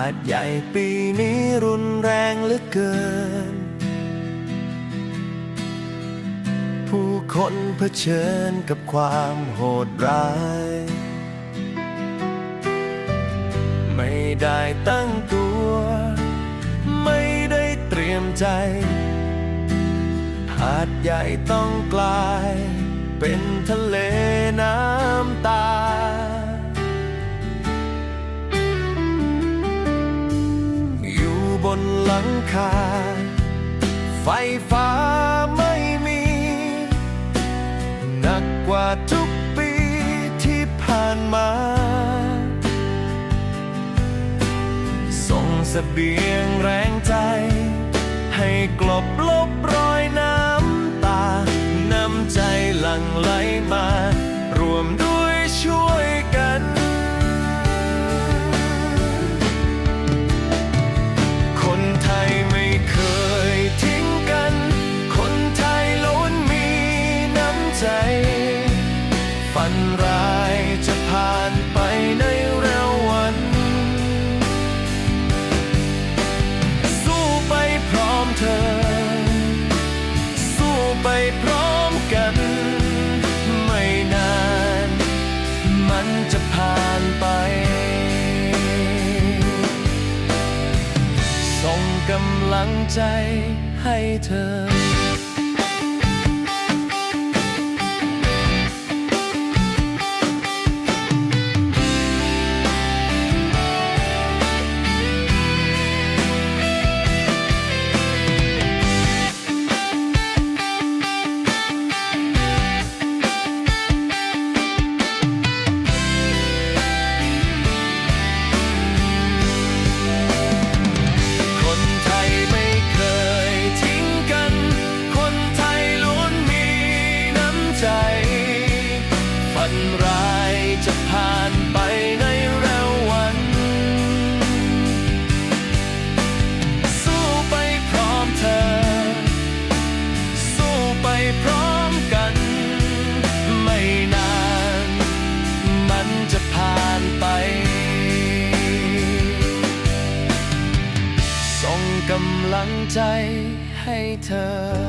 าดใหญ่ปีนี้รุนแรงเหลือเกิน ผู้คนเผชิญกับความโหดร้าย ไม่ได้ตั้งตัว ไม่ได้เตรียมใจ หาดใหญ่ต้องกลาย เป็นทะเลน้ำตา นหลังคา ไฟฟ้าไม่มี หนักกว่าทุกปีที่ผ่านมา ส่งเสบียงแรงใจ ให้กลบลบรอย กำลังใจให้เธอ งใจให้เธอ